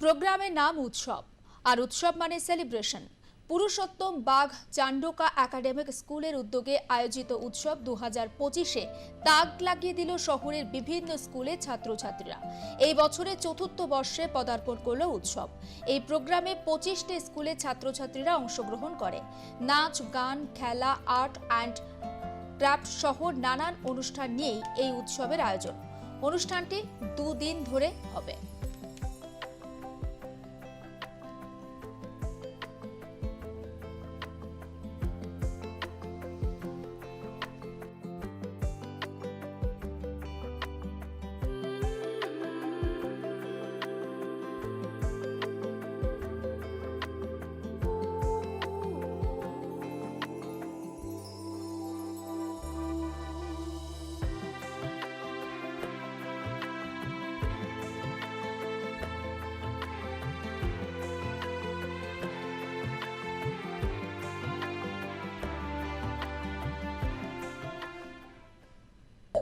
প্রোগ্রামের নাম উৎসব, আর উৎসব মানে সেলিব্রেশন পুরুষোত্তম বাঘ চান্ডোকা একাডেমিক স্কুলের উদ্যোগে আয়োজিত উৎসব দু হাজার পঁচিশে তাক লাগিয়ে দিল শহরের বিভিন্ন স্কুলের ছাত্রছাত্রীরা। এই বছরের চতুর্থ বর্ষে পদার্পণ করল উৎসব। এই প্রোগ্রামে পঁচিশটি স্কুলের ছাত্রছাত্রীরা অংশগ্রহণ করে। নাচ, গান, খেলা, আর্ট অ্যান্ড ক্রাফট সহ নানান অনুষ্ঠান নিয়েই এই উৎসবের আয়োজন। অনুষ্ঠানটি দুদিন ধরে হবে।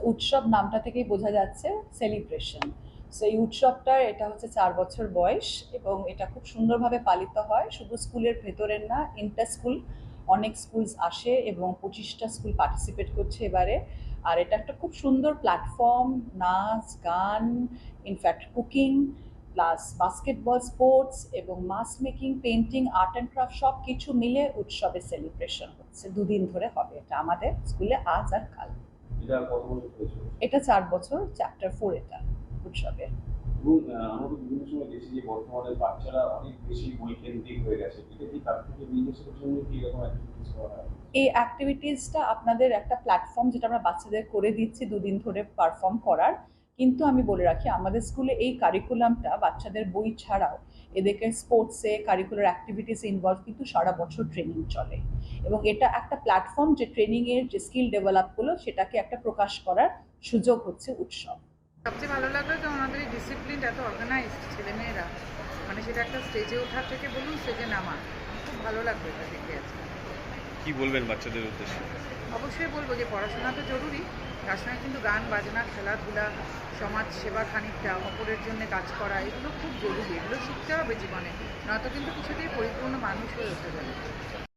উৎসব নামটা থেকেই বোঝা যাচ্ছে সেলিব্রেশন সো এই উৎসবটার এটা হচ্ছে চার বছর বয়স এবং এটা খুব সুন্দরভাবে পালিত হয়। শুধু স্কুলের ভেতরের না ইন্টার স্কুল অনেক স্কুলস আসে এবং পঁচিশটা স্কুল পার্টিসিপেট করছে এবারে। আর এটা একটা খুব সুন্দর প্ল্যাটফর্ম নাচ, গান in fact cooking plus basketball sports এবং mask making painting art and craft সব কিছু মিলে উৎসবের সেলিব্রেশন হচ্ছে। দুদিন ধরে হবে এটা আমাদের স্কুলে আজ আর কাল। এটা চার বছর চ্যাপ্টার ফোর এটা উৎসবে। এবং আমরা তো বিভিন্ন সময় যে বর্তমানে বাচ্চারা অনেক বেশি বই কেন্দ্রিক হয়ে গেছে। এটা কি তার থেকে বিদেশের জন্য কি এরকম অ্যাক্টিভিটিস করা হয়? এই অ্যাক্টিভিটিসটা আপনাদের একটা প্ল্যাটফর্ম যেটা আমরা বাচ্চাদের করে দিচ্ছি দুদিন ধরে পারফর্ম করার। কিন্তু আমি বলে রাখি আমাদের স্কুলে এই কারিকুলামটা বাচ্চাদের বই ছাড়াও এদেরকে স্পোর্টসে কারিকুলার অ্যাক্টিভিটিসে ইনভলভ কিন্তু সারা বছর ট্রেনিং চলে। এবং এটা একটা প্ল্যাটফর্ম যে ট্রেনিংয়ের যে স্কিল ডেভেলপ হলো সেটাকে একটা প্রকাশ করার সুযোগ হচ্ছে উৎসব। সবচেয়ে ভালো লাগল যে ওনাদের এই ডিসিপ্লিন এত অর্গানাইজড ছেলেমেয়েরা মানে সেটা একটা স্টেজে ওঠার থেকে বলুন স্টেজে নামা। খুব ভালো লাগল এটা দেখে আজকে। কি বলবেন বাচ্চাদের উদ্দেশ্যে? অবশ্যই বলব যে পড়াশোনা তো জরুরি তার সঙ্গে কিন্তু গান, বাজনা, খেলাধুলা, সমাজ সেবা খানিকটা অপরের জন্য কাজ করা, এগুলো খুব জরুরি, এগুলো শিখতে হবে জীবনে, নয়তো কিন্তু কিছুতেই পরিপূর্ণ মানুষ হয়ে উঠতে যাবে